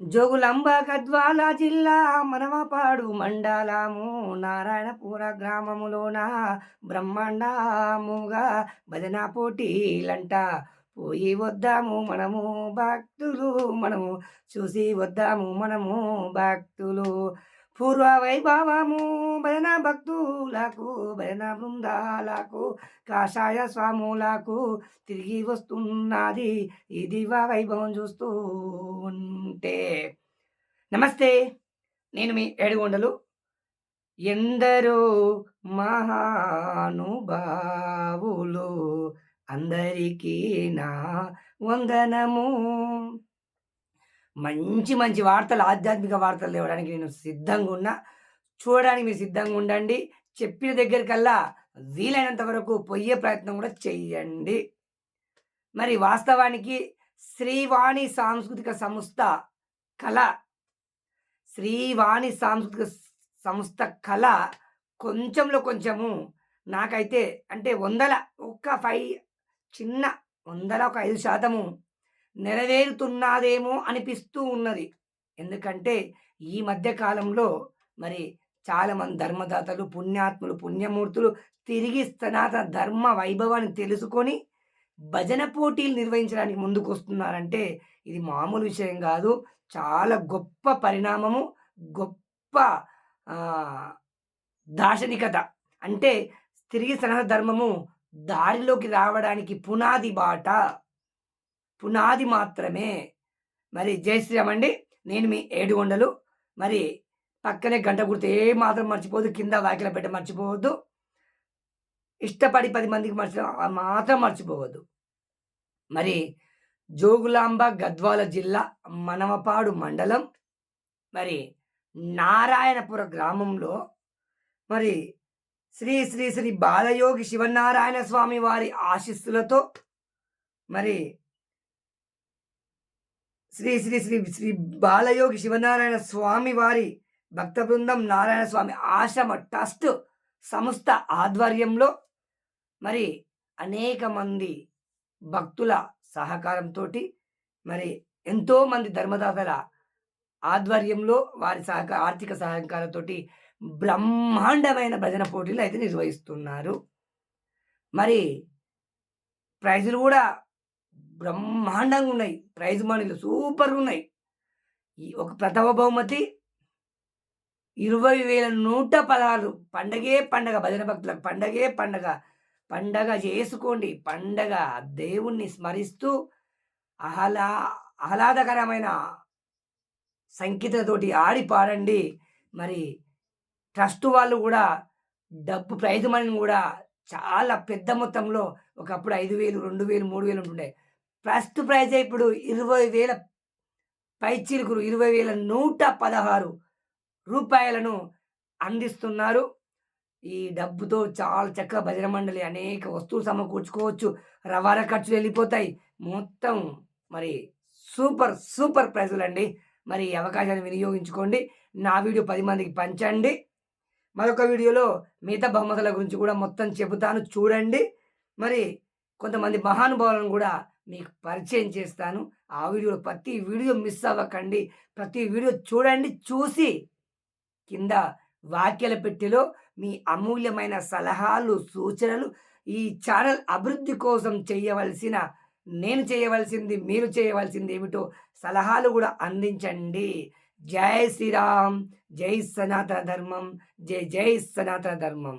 జోగులాంబ గద్వాల జిల్లా మనవపాడు మండలము. నారాయణపుర గ్రామములోన బ్రహ్మాండముగా భజన పోటీలంట. పోయి వద్దాము మనము భక్తులు మనము చూసి వద్దాము మనము భక్తులు. పూర్వ వైభవము భజన భక్తులకు భజన బృందాలకు కాషాయ స్వాములకు తిరిగి వస్తున్నది. ఈ వైభవం చూస్తూ ఉంటే. నమస్తే నేను మీ ఏడుగొండలు. ఎందరో మహానుభావులు అందరికీ నా వందనము. మంచి మంచి వార్తలు ఆధ్యాత్మిక వార్తలు లేవడానికి నేను సిద్ధంగా ఉన్నా. చూడడానికి మీరు సిద్ధంగా ఉండండి. చెప్పిన దగ్గరికల్లా వీలైనంత వరకు పొయ్యే ప్రయత్నం కూడా చెయ్యండి. మరి వాస్తవానికి శ్రీవాణి సాంస్కృతిక సంస్థ కళ శ్రీవాణి సాంస్కృతిక సంస్థ కళ కొంచెంలో కొంచెము నాకైతే అంటే వందల ఒక్క ఫైవ్ చిన్న వందల ఒక ఐదు శాతము నెరవేరుతున్నదేమో అనిపిస్తూ ఉన్నది. ఎందుకంటే ఈ మధ్య కాలంలో మరి చాలామంది ధర్మదాతలు పుణ్యాత్ములు పుణ్యమూర్తులు తిరిగి సనాతన ధర్మ వైభవాన్ని తెలుసుకొని భజన పోటీలు నిర్వహించడానికి ముందుకు వస్తున్నారంటే ఇది మామూలు విషయం కాదు. చాలా గొప్ప పరిణామము గొప్ప దార్శనికత. అంటే తిరిగి సనాతన ధర్మము దారిలోకి రావడానికి పునాది బాట. పునాది మాత్రమే. మరి జై శ్రీరామ్ అండి. నేను మీ ఏడుగొండలు మరి పక్కనే గంట గుర్తు ఏ మాత్రం మర్చిపోదు కింద వాకిల పెట్ట మర్చిపోవద్దు. ఇష్టపడి పది మందికి మర్చి మాత్రం మర్చిపోవద్దు. మరి జోగులాంబ గద్వాల జిల్లా మనవపాడు మండలం. మరి నారాయణపుర గ్రామంలో మరి శ్రీ శ్రీ శ్రీ బాలయోగి శివనారాయణ స్వామి వారి ఆశీస్సులతో మరి శ్రీ శ్రీ శ్రీ శ్రీ బాలయోగి శివనారాయణ స్వామి వారి భక్త బృందం నారాయణ స్వామి ఆశ్రమ ట్రస్ట్ సంస్థ ఆధ్వర్యంలో మరి అనేక మంది భక్తుల సహకారంతో మరి ఎంతోమంది ధర్మదాతల ఆధ్వర్యంలో వారి సహకార ఆర్థిక సహకారంతో బ్రహ్మాండమైన భజన పోటీలు అయితే నిర్వహిస్తున్నారు. మరి ప్రైజులు కూడా బ్రహ్మాండంగా ఉన్నాయి ప్రైజ్ మనీలు సూపర్గా ఉన్నాయి ఈ ఒక ప్రథమ బహుమతి ఇరవై వేల నూట పదహారు. పండగే పండగ భజన భక్తులకు పండగే పండగ. పండగ చేసుకోండి. పండగ దేవుణ్ణి స్మరిస్తూ ఆహ్లా ఆహ్లాదకరమైన సంగీతతోటి ఆడి పాడండి. మరి ట్రస్ట్ వాళ్ళు కూడా డబ్బు ప్రైజ్ మనీని కూడా చాలా పెద్ద మొత్తంలో ఒకప్పుడు ఐదు వేలు రెండు వేలు మూడు వేలు ఉంటుండే. ఫస్ట్ ప్రైజ్ ఇప్పుడు ఇరవై వేల పైచిలుకులు ఇరవై వేల నూట పదహారు రూపాయలను అందిస్తున్నారు. ఈ డబ్బుతో చాలా చక్కగా భజన మండలి అనేక వస్తువులు సమకూర్చుకోవచ్చు. రవాణా ఖర్చులు వెళ్ళిపోతాయి. మొత్తం మరి సూపర్ సూపర్ ప్రైజులు అండి మరి ఈ అవకాశాన్ని వినియోగించుకోండి. నా వీడియో పది మందికి పంచండి. మరొక వీడియోలో మిగతా బహుమతుల గురించి కూడా మొత్తం చెబుతాను. చూడండి. మరి కొంతమంది మహానుభావులను కూడా మీకు పరిచయం చేస్తాను. ఆ వీడియోలో ప్రతి వీడియో మిస్ అవ్వకండి. ప్రతి వీడియో చూడండి చూసి కింద వాక్యల పెట్టెలో మీ అమూల్యమైన సలహాలు సూచనలు ఈ ఛానల్ అభివృద్ధి కోసం చేయవలసిన నేను చేయవలసింది మీరు చేయవలసింది ఏమిటో సలహాలు కూడా అందించండి. జై శ్రీరామ్ జై సనాతన ధర్మం జై జై సనాతన ధర్మం.